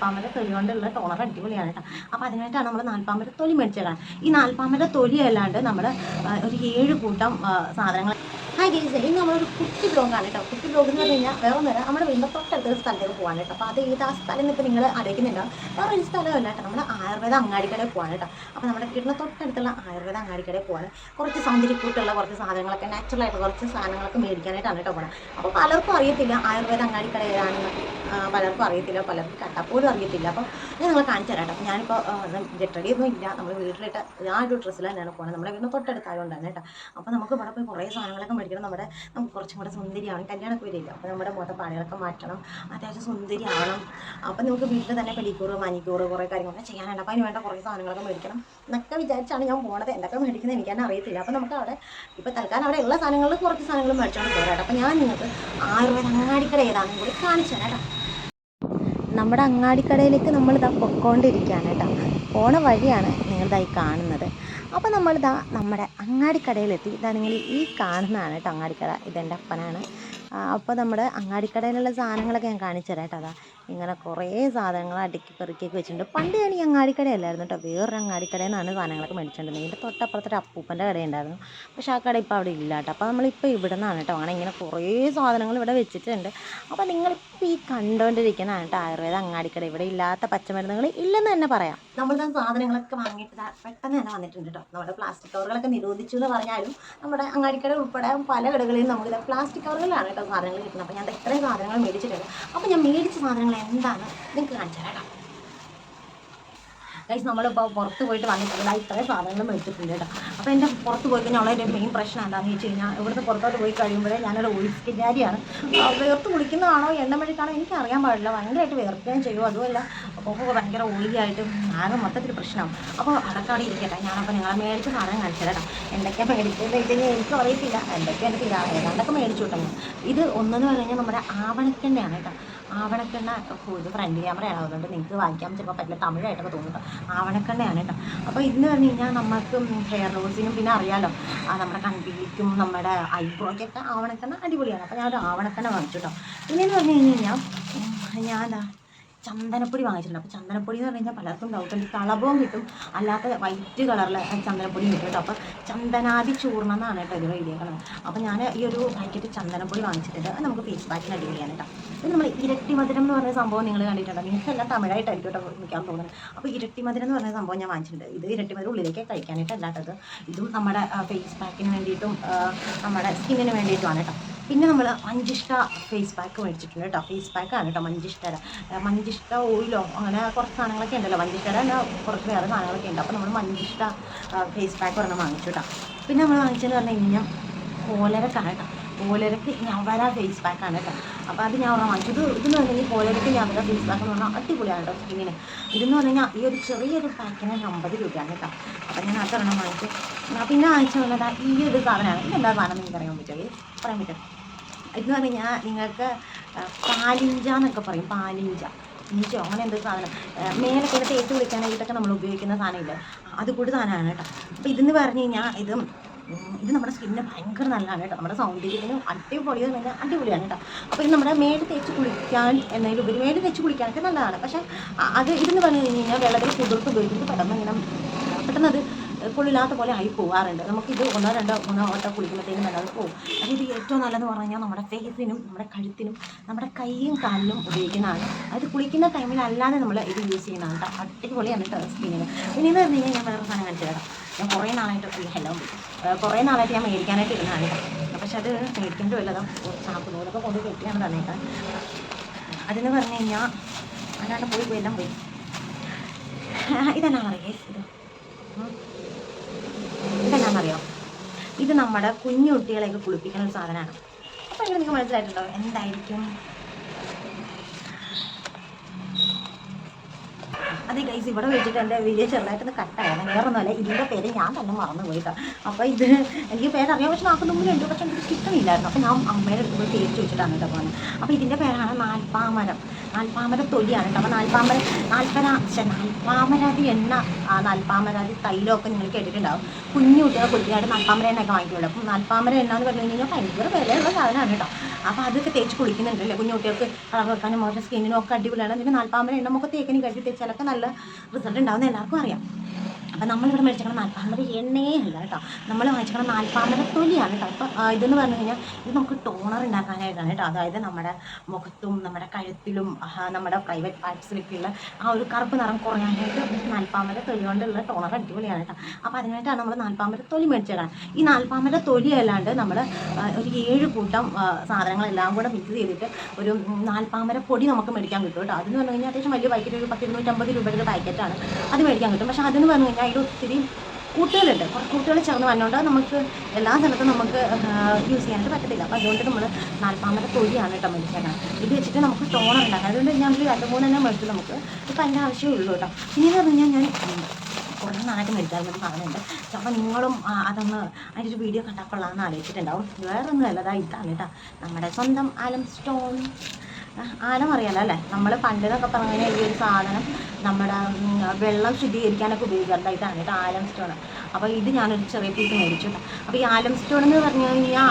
നാൽപ്പാമര തൊലി കൊണ്ടുള്ള ടോണർ അടിപൊളിയാണ് കേട്ടോ. അപ്പോൾ അതിനായിട്ടാണ് നമ്മൾ നാൽപ്പാമര തൊലി മേടിച്ചതാണ് ഈ നാൽപ്പാമര തൊലി അല്ലാണ്ട് നമ്മൾ ഒരു ഏഴ് കൂട്ടം സാധനങ്ങൾ ഹായ് ഗേസ് ഇന്ന് നമ്മളൊരു കുട്ടി ബ്ലോഗാണ് കേട്ടോ. കുട്ടി ബ്ലോഗ് എന്ന് പറഞ്ഞു കഴിഞ്ഞാൽ വേറെ ഒന്നുമില്ല നമ്മുടെ വീടിന്റെ തൊട്ടടുത്തൊരു സ്ഥലത്തേക്ക് പോകാൻ കേട്ടോ. അപ്പോൾ അത് ഏത് ആ സ്ഥലം ഇപ്പോൾ നിങ്ങൾ ആലോചിക്കുന്നുണ്ടാവും വേറെ ഒരു സ്ഥലമല്ല കേട്ടോ. നമ്മുടെ ആയുർവേദ അങ്ങാടിക്കടയിൽ പോകാൻ കേട്ടോ. അപ്പോൾ നമ്മുടെ വീടിന്റെ തൊട്ടടുത്തുള്ള ആയുർവേദ അങ്ങാടിക്കടയിൽ പോകാൻ കുറച്ച് സൗന്ദര്യക്കൂട്ടുള്ള കുറച്ച് സാധനങ്ങളൊക്കെ നാച്ചുറലായിട്ട് കുറച്ച് സാധനങ്ങളൊക്കെ മേടിക്കാനായിട്ടാണ് കേട്ടോ പോകണം അപ്പോൾ പലർക്കും അറിയത്തില്ല ആയുർവേദ അങ്ങാടിക്കട ഏതാണെന്ന് പലർക്കും അറിയത്തില്ല പലർക്കും കട്ടപ്പോലും അറിയത്തില്ല. അപ്പോൾ ഞാൻ നിങ്ങളെ കാണിച്ചു തരാം കേട്ടോ. ഞാനിപ്പോൾ ഒന്നും ഇല്ല. നമ്മൾ വീട്ടിലിട്ട് ആ ഒരു ഡ്രസ്സിൽ തന്നെയാണ് പോകുന്നത് നമ്മുടെ വീടിന് തൊട്ടടുത്തായതുകൊണ്ടാണ് കേട്ടോ. അപ്പോൾ നമുക്ക് ഇവിടെ പോയി കുറേ സാധനങ്ങളൊക്കെ മേടിക്കണം നമ്മുടെ നമുക്ക് കുറച്ചും കൂടെ സുന്ദരിയാവണം. കല്യാണമൊക്കെ വരില്ല അപ്പോൾ നമ്മുടെ മുഖത്തെ പാടുകളൊക്കെ മാറ്റണം. അത്യാവശ്യം സുന്ദരിയാവണം. അപ്പോൾ നമുക്ക് വീട്ടിൽ തന്നെ പെഡിക്യൂർ മനിക്യൂർ കുറേ കാര്യങ്ങളൊക്കെ ചെയ്യാനുണ്ട്. അപ്പോൾ അതിന് വേണ്ട കുറേ സാധനങ്ങളൊക്കെ മേടിക്കണം. എന്നൊക്കെ വിചാരിച്ചാണ് ഞാൻ പോണത്. എന്തൊക്കെ മേടിക്കുന്നത് എനിക്ക് തന്നെ അറിയത്തില്ല. അപ്പോൾ നമുക്ക് അവിടെ ഇപ്പോൾ തൽക്കാലം അവിടെ ഉള്ള സാധനങ്ങളിൽ കുറച്ച് സാധനങ്ങൾ മേടിച്ചോണ്ട് പോരാട്ടോ അപ്പോൾ ഞാൻ നിങ്ങൾക്ക് ആയുർവേദ അങ്ങാടിക്കട ഏതാണെന്ന് കൂടി കാണിച്ചു കേട്ടോ. നമ്മുടെ അങ്ങാടിക്കടയിലേക്ക് നമ്മളിതാ പൊക്കോണ്ടിരിക്കുകയാണ് കേട്ടോ. പോണ വഴിയാണ് നിങ്ങളിതായി കാണുന്നത്. അപ്പോൾ നമ്മൾ ദാ നമ്മുടെ അങ്ങാടിക്കടയിലെത്തി. ഇതാ നിങ്ങൾ ഈ കാണുന്നതാണ് കേട്ടോ അങ്ങാടിക്കട. ഇതെന്റെ അപ്പനാണ്. അപ്പോൾ നമ്മുടെ അങ്ങാടിക്കടയിലുള്ള സാധനങ്ങളൊക്കെ ഞാൻ കാണിച്ചു തരാം കേട്ടോ. അതാ ഇങ്ങനെ കുറേ സാധനങ്ങൾ അടുക്കി പെറുക്കിയൊക്കെ വെച്ചിട്ടുണ്ട്. പണ്ട് ഞാൻ ഈ അങ്ങാടിക്കടയല്ലായിരുന്നു കേട്ടോ. വേറൊരു അങ്ങാടിക്കടയിൽ നിന്നാണ് സാധനങ്ങളൊക്കെ മേടിച്ചിട്ടുണ്ടെങ്കിൽ ഇതിന്റെ തൊട്ടപ്പുറത്തൊരു അപ്പൂപ്പന്റെ കടയുണ്ടായിരുന്നു. പക്ഷേ ആ കട ഇപ്പോൾ അവിടെ ഇല്ല കേട്ടോ. അപ്പോൾ നമ്മളിപ്പോൾ ഇവിടെ നിന്നാണ് കേട്ടോ. അങ്ങനെ ഇങ്ങനെ കുറേ സാധനങ്ങൾ ഇവിടെ വെച്ചിട്ടുണ്ട്. അപ്പോൾ നിങ്ങളിപ്പോൾ ഈ കണ്ടുകൊണ്ടിരിക്കുന്നതാണ് കേട്ടോ. ആയുർവേദ അങ്ങാടിക്കട. ഇവിടെ ഇല്ലാത്ത പച്ചമരുന്നുകൾ ഇല്ലെന്ന് തന്നെ പറയാം. നമ്മൾ തന്നെ സാധനങ്ങളൊക്കെ വാങ്ങിയിട്ട് പെട്ടെന്ന് തന്നെ വന്നിട്ടുണ്ട് കേട്ടോ. നമ്മുടെ പ്ലാസ്റ്റിക് കവറുകളൊക്കെ നിരോധിച്ചു എന്ന് പറഞ്ഞാലും നമ്മുടെ അങ്ങാടിക്കട ഉൾപ്പെടെ പല കടകളിലും നമുക്ക് പ്ലാസ്റ്റിക് കവറുകളിലാണ് കേട്ടോ സാധനങ്ങൾ കിട്ടുന്നത്. അപ്പോൾ ഞാൻ ഇത്രയും സാധനങ്ങൾ മേടിച്ചിട്ടുണ്ട്. അപ്പോൾ ഞാൻ മേടിച്ച സാധനങ്ങൾ എന്താണ്? നിങ്ങൾക്ക് കാണിച്ചു തരാം ഗൈസ് നമ്മളിപ്പോൾ പുറത്ത് പോയിട്ട് വന്നിട്ടുണ്ട്. ഇത്രയും സാധനങ്ങൾ മേടിച്ചിട്ടുണ്ട് കേട്ടോ. അപ്പോൾ എന്റെ പുറത്ത് പോയി കഴിഞ്ഞാൽ ഉള്ള ഒരു മെയിൻ പ്രശ്നം എന്താണെന്ന് വെച്ച് കഴിഞ്ഞാൽ ഇവിടുന്ന് പുറത്തോട്ട് പോയി കഴിയുമ്പോഴേ ഞാനൊരു ഒഴിസ്കില്ലാരിയാണ് വേർത്ത് കുളിക്കുന്നതാണോ എണ്ണമഴിക്കാണോ എനിക്ക് അറിയാൻ പാടില്ല. ഭയങ്കരമായിട്ട് വേർക്കുകയും ചെയ്യും. അതുമല്ല അപ്പോൾ ഭയങ്കര ഒളിയായിട്ട് ആകെ മൊത്തത്തിൽ പ്രശ്നമാണ്. അപ്പോൾ അടക്കാടി ഇരിക്കട്ടെ. ഞാനപ്പോൾ നിങ്ങളെ മേടിച്ച സാധനം കാണിച്ചു തരാം എന്തൊക്കെയാണ് മേടിച്ചത് വെച്ച് കഴിഞ്ഞാൽ എനിക്ക് അറിയത്തില്ല. എന്തൊക്കെ എനിക്ക് ഇതാ ഏതാണ്ടൊക്കെ മേടിച്ചു കിട്ടുന്നത് ഇത് ഒന്നെന്ന് പറഞ്ഞു കഴിഞ്ഞാൽ നമ്മുടെ ആവണക്കെണ്ണയാണ് കേട്ടോ. ആവണക്കെണ്ണ ഇത് ഫ്രണ്ട് ക്യാമറയാണ് അതുകൊണ്ട് നിങ്ങൾക്ക് വായിക്കാൻ ചിലപ്പോൾ പറ്റില്ല. തമിഴായിട്ടൊക്കെ തോന്നും കേട്ടോ ആവണക്കെണ്ണയാണ് കേട്ടോ. അപ്പോൾ ഇന്ന് പറഞ്ഞു കഴിഞ്ഞാൽ നമുക്ക് ഹെയർ റോസിനും പിന്നെ അറിയാലോ. നമ്മുടെ കൺപീലിക്കും നമ്മുടെ ഐബ്രോയ്ക്കൊക്കെ ആവണക്കെണ്ണ അടിപൊളിയാണ്. അപ്പോൾ ഞാനൊരു ആവണക്കെണ്ണ വാങ്ങിച്ചു കേട്ടോ. പിന്നെന്ന് പറഞ്ഞു കഴിഞ്ഞ് കഴിഞ്ഞാൽ ഞാൻ ചന്ദനപ്പൊടി വാങ്ങിച്ചിട്ടുണ്ട്. അപ്പോൾ ചന്ദനപ്പൊടി എന്ന് പറഞ്ഞു കഴിഞ്ഞാൽ പലർക്കും ഡൗട്ട് ഉണ്ട്. കളഭവും കിട്ടും. അല്ലാത്ത വൈറ്റ് കളറിലെ ചന്ദനപ്പൊടി കിട്ടും കേട്ടോ. അപ്പോൾ ചന്ദനാദി ചൂർണം എന്നാണ് കേട്ടോ ഇതിന്റെ ഐഡിയ കളർ അപ്പോൾ ഞാൻ ഈ ഒരു പാക്കറ്റ് ചന്ദനപ്പൊടി വാങ്ങിച്ചിട്ടുണ്ട്. അത് നമുക്ക് ഫേസ് പാക്കിന് അടിപൊളിയാണ് കേട്ടോ. ഇത് നമ്മൾ ഇരട്ടി മധുരം എന്ന് പറഞ്ഞ സംഭവം നിങ്ങൾ കണ്ടിട്ടുണ്ടോ? നിങ്ങൾക്ക് എല്ലാം തമിഴായിട്ടായിരിക്കും കേട്ടോ വിൽക്കാൻ തോന്നുന്നത്. അപ്പോൾ ഇരട്ടി മധുരം എന്ന് പറഞ്ഞ സംഭവം ഞാൻ വാങ്ങിച്ചിട്ടുണ്ട്. ഇത് ഇരട്ടി മധുരം ഉള്ളിലേക്ക് കഴിക്കാനായിട്ട് അല്ലാത്തത് ഇതും. നമ്മുടെ ഫേസ് പാക്കിന് വേണ്ടിയിട്ടും നമ്മുടെ സ്കിന്നിന് വേണ്ടിയിട്ടുമാണ് കേട്ടോ. പിന്നെ നമ്മൾ മഞ്ചിഷ്ട ഫേസ് പാക്ക് മേടിച്ചിട്ടുണ്ട് കേട്ടോ. ഫേസ് പാക്കാണ് കേട്ടോ മഞ്ചിഷ്ടര മഞ്ചിഷ്ട ഓയിലോ അങ്ങനെ കുറച്ച് സാധനങ്ങളൊക്കെ ഉണ്ടല്ലോ. മഞ്ചിഷ്ടര കുറച്ച് വേറെ സാധനങ്ങളൊക്കെ ഉണ്ട്. അപ്പോൾ നമ്മൾ മഞ്ചിഷ്ട ഫേസ് പാക്ക് ഒരെണ്ണം വാങ്ങിച്ചു കേട്ടോ. പിന്നെ നമ്മൾ വാങ്ങിച്ചതെന്ന് പറഞ്ഞു കഴിഞ്ഞാൽ കോലരക്കാണ് കേട്ടോ. കോലരക്ക് ഞവര ഫേസ് പാക്കാണ് കേട്ടോ. അപ്പോൾ അത് ഞാൻ ഒരെണ്ണം വാങ്ങിച്ചു. ഇത് ഇതെന്ന് പറഞ്ഞാൽ കോലരക്ക് ഞവര ഫേസ് പാക്ക് എന്ന് പറഞ്ഞാൽ അടിപൊളിയാണ് കേട്ടോ സ്കിന്നിന് ഇതെന്ന് പറഞ്ഞു കഴിഞ്ഞാൽ ഈ ഒരു ചെറിയൊരു പാക്കിന് അമ്പത് രൂപയാണ് കേട്ടോ. അപ്പോൾ ഞാൻ അതൊരെണ്ണം വാങ്ങിച്ചു. പിന്നെ വാങ്ങിച്ചു വാങ്ങിച്ചുള്ളത് ഈ ഒരു സാധനമാണ്. ഇതെന്താ സാധനം നിങ്ങൾക്ക് അറിയാൻ പറ്റുമോ? പറയാൻ പറ്റുമോ? ഇതെന്ന് പറഞ്ഞാൽ നിങ്ങൾക്ക് പാലിഞ്ച എന്നൊക്കെ പറയും പാലിഞ്ച. ഇഞ്ചോ അങ്ങനെ എന്തൊരു സാധനം. മേലെ കൊണ്ട് തേച്ച് കുളിക്കാനായിട്ടൊക്കെ നമ്മൾ ഉപയോഗിക്കുന്ന സാധനമില്ലേ? അത് കൂടി സാധനമാണ് കേട്ടോ. അപ്പോൾ ഇതെന്ന് പറഞ്ഞു കഴിഞ്ഞാൽ ഇത് ഇത് നമ്മുടെ സ്കിന്നിന് ഭയങ്കര നല്ലതാണ് കേട്ടോ. നമ്മുടെ സൗന്ദര്യത്തിന് അടിപൊളി എന്ന് പറഞ്ഞാൽ അടിപൊളിയാണ് കേട്ടോ. അപ്പോൾ ഇത് നമ്മുടെ മേൽ തേച്ച് കുളിക്കാൻ എന്നതിലുപരി മേൽ തേച്ച് കുളിക്കാനൊക്കെ നല്ലതാണ്. പക്ഷേ അത് ഇതെന്ന് പറഞ്ഞു കഴിഞ്ഞാൽ വെള്ളത്തിൽ കുതിർത്ത് ഉപയോഗിക്കുന്നത് പെട്ടെന്ന് ഇങ്ങനെ പെട്ടെന്ന് അത് കൊള്ളില്ലാത്ത പോലെ ആയി പോകാറുണ്ട് നമുക്കിത് ഒന്നോ രണ്ടോ മൂന്നോ വട്ടം കുളിക്കുമ്പോഴത്തേക്കും നല്ലത് പോകും അപ്പോൾ ഇത് ഏറ്റവും നല്ലതെന്ന് പറഞ്ഞു നമ്മുടെ ഫേസിനും നമ്മുടെ കഴുത്തിനും നമ്മുടെ കൈയും കാലിലും ഉപയോഗിക്കുന്നതാണ്. അത് കുളിക്കുന്ന ടൈമിലല്ലാതെ നമ്മൾ ഇത് യൂസ് ചെയ്യുന്നതാണ് കേട്ടോ അടിപൊളിയാണ് കേട്ടോ സ്കിന്നിന് പിന്നെ പറഞ്ഞു കഴിഞ്ഞാൽ ഞാൻ വേറെ സാധനം കാണിച്ചു തരാം ഞാൻ കുറേ നാളായിട്ട് ഈ ഹെല്ലോ കുറേ നാളായിട്ട് ഞാൻ മേടിക്കാനായിട്ട് ഇരുന്നതാണ് പക്ഷെ അത് മേടിക്കേണ്ടി വല്ലതും ചാപ്പ് നൂലൊക്കെ കൊണ്ട് കെട്ടിയാണ് തന്നേക്കാൻ അതെന്ന് പറഞ്ഞു കഴിഞ്ഞാൽ അല്ലാണ്ട് പോയി പോയി എല്ലാം പോയി. ഇതെന്നാ പറയുക? ഇത്. ഉം. ഇത് നമ്മുടെ കുഞ്ഞു കുട്ടികളെയൊക്കെ കുളിപ്പിക്കുന്ന ഒരു സാധനമാണ്. അപ്പോൾ നിങ്ങൾക്ക് മനസ്സിലായിട്ടുണ്ടോ? എന്തായിരിക്കും? അതെ ഗൈസ് ഇവിടെ വെച്ചിട്ട് എന്റെ വീഡിയോ ചെറുതായിട്ടൊന്ന് കട്ടായാണ് വേറൊന്നുമല്ല ഇതിന്റെ പേര് ഞാൻ തന്നെ മറന്നു പോയിട്ടോ അപ്പോൾ ഇത് എനിക്ക് പേരറിയാം പക്ഷെ നമുക്ക് മുമ്പിലുണ്ട് പക്ഷെ എനിക്ക് കിട്ടുന്നില്ലായിരുന്നു അപ്പോൾ ഞാൻ അമ്മയുടെ അടുത്ത് പോയി തേച്ച് വെച്ചിട്ടാണ് കേട്ടോ പോകുന്നത് അപ്പോൾ ഇതിന്റെ പേരാണ് നാൽപ്പാമരം. നാൽപ്പാമര തൊലിയാണ് കേട്ടോ. അപ്പോൾ നാൽപ്പാമര നാൽപ്പര നാൽപ്പാമരാതി എണ്ണ ആ നാൽപ്പാമരാതി തൈലമൊക്കെ നിങ്ങൾ കേട്ടിട്ടുണ്ടാവും. കുഞ്ഞു കുട്ടികളെ കുട്ടികളായിട്ട് നാൽപ്പാമര എണ്ണയൊക്കെ വാങ്ങിക്കുമല്ലോ. അപ്പം നാൽപ്പാമര എണ്ണ എന്ന് പറഞ്ഞു കഴിഞ്ഞാൽ ഭയങ്കര വിലയുള്ള സാധനമാണ് കേട്ടോ. അപ്പോൾ അതൊക്കെ തേച്ച് കുളിക്കുന്നുണ്ട് അല്ലേ കുഞ്ഞു കുട്ടികൾക്ക് കളർ വെക്കാനും അവരുടെ സ്കിന്നിനും ഒക്കെ അടിപൊളിയാണ്. പിന്നെ നാൽപ്പാമ്പര എണ്ണ മുഖത്ത് തേക്കിനും കഴുകി തേച്ചാലൊക്കെ നല്ല റിസൾട്ട് ഉണ്ടാവുന്ന എല്ലാവർക്കും അറിയാം. അപ്പം നമ്മളിവിടെ മേടിച്ചിരിക്കണം നാൽപ്പാമ്പര എണ്ണയേ അല്ല കേട്ടോ. നമ്മൾ വാങ്ങിച്ചിരിക്കണം നാൽപ്പാമ്പര തൊലിയാണ് കേട്ടോ. അപ്പം ഇതെന്ന് പറഞ്ഞു കഴിഞ്ഞാൽ ഇത് നമുക്ക് ടോണർ ഉണ്ടാക്കാനായിട്ടാണ് കേട്ടോ. അതായത് നമ്മുടെ മുഖത്തും നമ്മുടെ കഴുത്തിലും നമ്മുടെ പ്രൈവറ്റ് പാർട്സിലൊക്കെയുള്ള ആ ഒരു കറുപ്പ് നിറം കുറയാനായിട്ട് നാൽപ്പാമ്പര തൊലി കൊണ്ടുള്ള ടോണർ അടിപൊളിയാണ് കേട്ടോ. അപ്പോൾ അതിനായിട്ടാണ് നമ്മൾ നാൽപ്പാമ്പര തൊലി മേടിച്ചതാണ് ഈ നാൽപ്പാമ്പര തൊലി അല്ലാണ്ട് നമ്മൾ ഒരു ഏഴ് കൂട്ടം സാധനങ്ങളെല്ലാം കൂടെ മിക്സ് ചെയ്തിട്ട് ഒരു ഉം, നാൽപ്പാമ്പര പൊടി നമുക്ക് മേടിക്കാൻ കിട്ടും കേട്ടോ. അതെന്ന് പറഞ്ഞു കഴിഞ്ഞാൽ അത്യാവശ്യം വലിയ പാക്കറ്റ് ഒരു പത്തിരുന്നൂറ്റമ്പത് രൂപയുടെ പാക്കറ്റാണ് അത് മേടിക്കാൻ കിട്ടും. പക്ഷേ അതെന്ന് പറഞ്ഞു കഴിഞ്ഞാൽ അതിൽ ഒത്തിരി കൂട്ടുകളുണ്ട്. കുറച്ച് കൂട്ടുകൾ ചേർന്ന് വന്നുകൊണ്ട് നമുക്ക് എല്ലാ സ്ഥലത്തും നമുക്ക് യൂസ് ചെയ്യാനായിട്ട് പറ്റത്തില്ല. അപ്പോൾ അതുകൊണ്ട് നമ്മൾ നാൽപ്പാമത്തെ തൊഴിയാണ് കേട്ടോ മേടിച്ചേക്കണം. ഇത് വെച്ചിട്ട് നമുക്ക് ടോണർ ഉണ്ടാക്കാം അതുകൊണ്ട് ഞാൻ ഒരു രണ്ട് മൂന്നെണ്ണം മേടിച്ചു നമുക്ക്. ഇപ്പം അതിന്റെ ആവശ്യമേ ഉള്ളൂ കേട്ടോ. പിന്നീട് പറഞ്ഞു കഴിഞ്ഞാൽ ഞാൻ കുറേ നാളായിട്ട് മേടിക്കാറുണ്ടെന്ന് വേണ്ടി അപ്പോൾ നിങ്ങളും അതൊന്ന് അതിന്റെ ഒരു വീഡിയോ കണ്ടാൽ കൊള്ളാമെന്ന് ആലോചിച്ചിട്ടുണ്ടാവും. വേറൊന്നും അല്ല അതാ ഇതാണ് കേട്ടോ. നമ്മുടെ സ്വന്തം ആലം സ്റ്റോൺ. ആ, ആലം അറിയാലോ അല്ലേ? നമ്മൾ പണ്ടെന്നൊക്കെ പറഞ്ഞു കഴിഞ്ഞാൽ ഈ ഒരു സാധനം നമ്മുടെ വെള്ളം ശുദ്ധീകരിക്കാനൊക്കെ ഉപയോഗിക്കാറുണ്ട് ഇതാണ് കേട്ടോ ആലം സ്റ്റോൺ അപ്പോൾ ഇത് ഞാനൊരു ചെറിയ പീസ് മേടിച്ചു അപ്പോൾ ഈ ആലം സ്റ്റോൺ എന്ന് പറഞ്ഞു കഴിഞ്ഞാൽ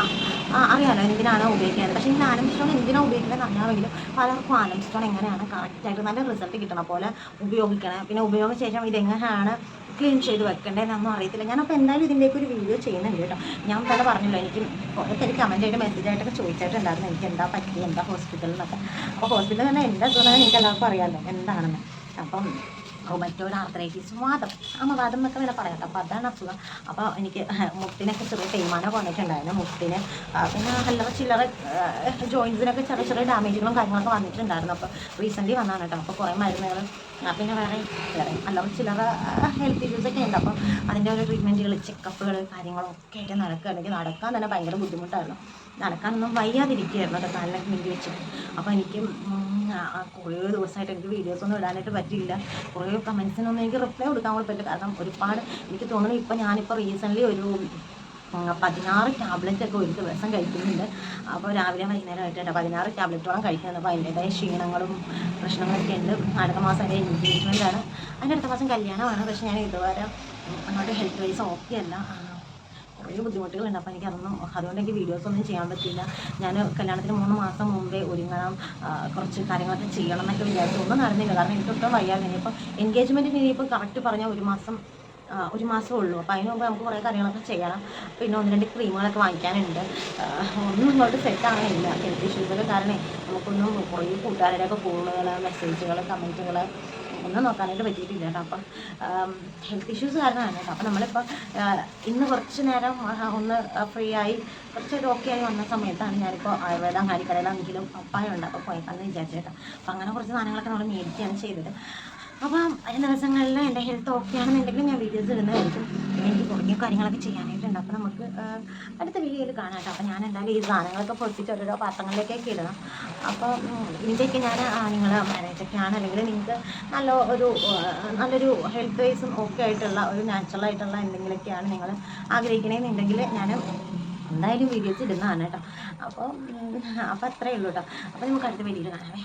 അറിയാലോ എന്തിനാണ് ഉപയോഗിക്കുന്നത് പക്ഷേ ഈ ആലം സ്റ്റോൺ എന്തിനാണ് ഉപയോഗിക്കുന്നത് അറിയാമെങ്കിലും പലർക്കും ആലം സ്റ്റോൺ എങ്ങനെയാണ് കറക്റ്റായിട്ട് നല്ല റിസൾട്ട് കിട്ടണ പോലെ ഉപയോഗിക്കണം. പിന്നെ ഉപയോഗിച്ച ശേഷം ഇതെങ്ങനെയാണ് ക്ലീൻ ചെയ്ത് വെക്കേണ്ടതെന്നൊന്നും അറിയത്തില്ല. ഞാനപ്പോൾ എന്തായാലും ഇതിന്റെയൊക്കെ ഒരു വീഡിയോ ചെയ്യുന്നുണ്ട് കേട്ടോ. ഞാൻ തന്നെ പറഞ്ഞല്ലോ എനിക്ക് കുറേ പേര് കമന്റ് ചെയ്ത് മെസ്സേജ് ആയിട്ടൊക്കെ ചോദിച്ചിട്ടുണ്ടായിരുന്നു. എനിക്ക് എന്താ പറ്റി എന്താ ഹോസ്പിറ്റലിൽ നിന്നൊക്കെ അപ്പോൾ ഹോസ്പിറ്റലിൽ തന്നെ എന്താ സുഖം എനിക്ക് എല്ലാവർക്കും അറിയാമല്ലോ എന്താണെന്ന്. അപ്പം മറ്റൊരു ആർത്രൈറ്റിസ് വാദം അമ്മവാദം എന്നൊക്കെ വേണം പറയാം അപ്പോൾ അതാണ് അസുഖം. അപ്പോൾ എനിക്ക് മുട്ടിനൊക്കെ ചെറിയ തേയ്മാനം വന്നിട്ടുണ്ടായിരുന്നു. മുട്ടിന് ആ, പിന്നെ അല്ലറ ചില്ലറ ജോയിൻസിനൊക്കെ ചെറിയ ചെറിയ ഡാമേജുകളും കാര്യങ്ങളൊക്കെ വന്നിട്ടുണ്ടായിരുന്നു. അപ്പോൾ റീസെന്റ്ലി വന്നതാണ് കേട്ടോ. അപ്പോൾ കുറേ മരുന്നുകൾ ആ, പിന്നെ വേറെ വേറെ അല്ലറ ചില്ലറ ഹെൽത്ത് ഇഷ്യൂസൊക്കെ ഉണ്ട്. അപ്പം അതിന്റെ ഓരോ ട്രീറ്റ്മെന്റുകൾ ചെക്കപ്പുകൾ കാര്യങ്ങളൊക്കെ ആയിട്ട് നടക്കുകയാണെങ്കിൽ നടക്കാൻ തന്നെ ഭയങ്കര ബുദ്ധിമുട്ടായിരുന്നു. നടക്കാനൊന്നും വയ്യാതിരിക്കുകയായിരുന്നു കേട്ടോ കാലിലൊക്കെ മിണ്ടി വെച്ചിട്ട്. അപ്പോൾ എനിക്ക് കുറേ ദിവസമായിട്ട് എനിക്ക് വീഡിയോസ് ഒന്നും ഇടാനായിട്ട് പറ്റിയില്ല. കുറേ കമൻസിനൊന്നും എനിക്ക് റിപ്ലൈ കൊടുക്കാൻ കൂടി പറ്റില്ല. കാരണം ഒരുപാട് എനിക്ക് തോന്നുന്നു ഇപ്പോൾ ഞാനിപ്പോൾ റീസെന്റ്ലി ഒരു പതിനാറ് ടാബ്ലറ്റ് ഒക്കെ ഒരു ദിവസം കഴിക്കുന്നുണ്ട്. അപ്പോൾ രാവിലെ വൈകുന്നേരമായിട്ടുണ്ട് പതിനാറ് ടാബ്ലറ്റോളം കഴിക്കുന്നത്. അപ്പോൾ അതിന്റെതായ ക്ഷീണങ്ങളും പ്രശ്നങ്ങളൊക്കെ ഉണ്ട്. അടുത്ത മാസം എന്റെ എൻഗേജ്മെന്റ് ആണ്. അതിന്റെ അടുത്ത മാസം കല്യാണമാണ്. പക്ഷേ ഞാൻ ഇതുവരെ അങ്ങോട്ട് ഹെൽത്ത് വൈസ് ഓക്കെ അല്ല. ആ, ബുദ്ധിമുട്ടുകൾ ബുദ്ധിമുട്ടുകളുണ്ട് അപ്പോൾ എനിക്കതൊന്നും അതുകൊണ്ട് എനിക്ക് വീഡിയോസ് ഒന്നും ചെയ്യാൻ പറ്റില്ല ഞാൻ കല്യാണത്തിന് മൂന്ന് മാസം മുമ്പേ ഒരുങ്ങണം കുറച്ച് കാര്യങ്ങളൊക്കെ ചെയ്യണം എന്നൊക്കെ വിചാരിച്ചു. ഒന്നും നടന്നില്ല. കാരണം എനിക്ക് ഒട്ടും വയ്യാതെ ഇനിയിപ്പോൾ എൻഗേജ്മെന്റിന് ഇനിയിപ്പോൾ കറക്റ്റ് പറഞ്ഞാൽ ഒരു മാസം ഒരു മാസമേ ഉള്ളൂ. അപ്പോൾ അതിന് മുമ്പ് നമുക്ക് കുറേ കാര്യങ്ങളൊക്കെ ചെയ്യണം. പിന്നെ ഒന്ന് രണ്ട് ക്രീമുകളൊക്കെ വാങ്ങിക്കാനുണ്ട്. ഒന്നും ഇങ്ങോട്ട് സെറ്റാണില്ല ഹെൽത്ത് ഇഷ്യൂസൊക്കെ കാരണം നമുക്കൊന്നും കുറേ കൂട്ടുകാരുടെയൊക്കെ കോളുകൾ മെസ്സേജുകൾ കമന്റുകൾ ഒന്നും നോക്കാനായിട്ട് പറ്റിയിട്ടില്ല കേട്ടോ. അപ്പം ഹെൽത്ത് ഇഷ്യൂസ് കാരണമാണ് കേട്ടോ. അപ്പം നമ്മളിപ്പോൾ ഇന്ന് കുറച്ച് നേരം ഒന്ന് ഫ്രീ ആയി കുറച്ചൊരു ഓക്കെ ആയി വന്ന സമയത്താണ് ഞാനിപ്പോൾ ആയുർവേദം അങ്ങാടിക്കടയിലാണെങ്കിലും പപ്പായ ഉണ്ട് അപ്പോൾ പോയേക്കാന്ന് വിചാരിച്ചേട്ടാ അപ്പം അങ്ങനെ കുറച്ച് സാധനങ്ങളൊക്കെ നമ്മൾ മേടിക്കുകയാണ് ചെയ്തത്. അപ്പം ദിവസങ്ങളിൽ എന്റെ ഹെൽത്ത് ഓക്കെ ആണെന്നുണ്ടെങ്കിൽ ഞാൻ വീഡിയോസ് ഇടുന്നതായിരിക്കും. എനിക്ക് കുറഞ്ഞ കാര്യങ്ങളൊക്കെ ചെയ്യാനായിട്ടുണ്ട്. അപ്പോൾ നമുക്ക് അടുത്ത വീഡിയോയിൽ കാണാം കേട്ടോ. അപ്പോൾ ഞാൻ എന്തായാലും ഈ സാധനങ്ങളൊക്കെ പൊട്ടിച്ച് ഓരോരോ പാത്രങ്ങളിലേക്കൊക്കെ ഇടണം. അപ്പോൾ ഇതിന്റെയൊക്കെ ഞാൻ നിങ്ങൾ മാരേജൊക്കെ ആണ്. അല്ലെങ്കിൽ നിങ്ങൾക്ക് നല്ല ഒരു നല്ലൊരു ഹെൽത്ത് വൈസും ഓക്കെ ആയിട്ടുള്ള ഒരു നാച്ചുറൽ ആയിട്ടുള്ള എന്തെങ്കിലുമൊക്കെയാണ് നിങ്ങൾ ആഗ്രഹിക്കണമെന്നുണ്ടെങ്കിൽ ഞാൻ എന്തായാലും വീഡിയോസ് ഇടുന്നതാണ് കേട്ടോ. അപ്പോൾ അപ്പോൾ അത്രയേ ഉള്ളൂ കേട്ടോ. അപ്പോൾ നമുക്ക് അടുത്ത വീഡിയോയിൽ കാണാം. ബൈ.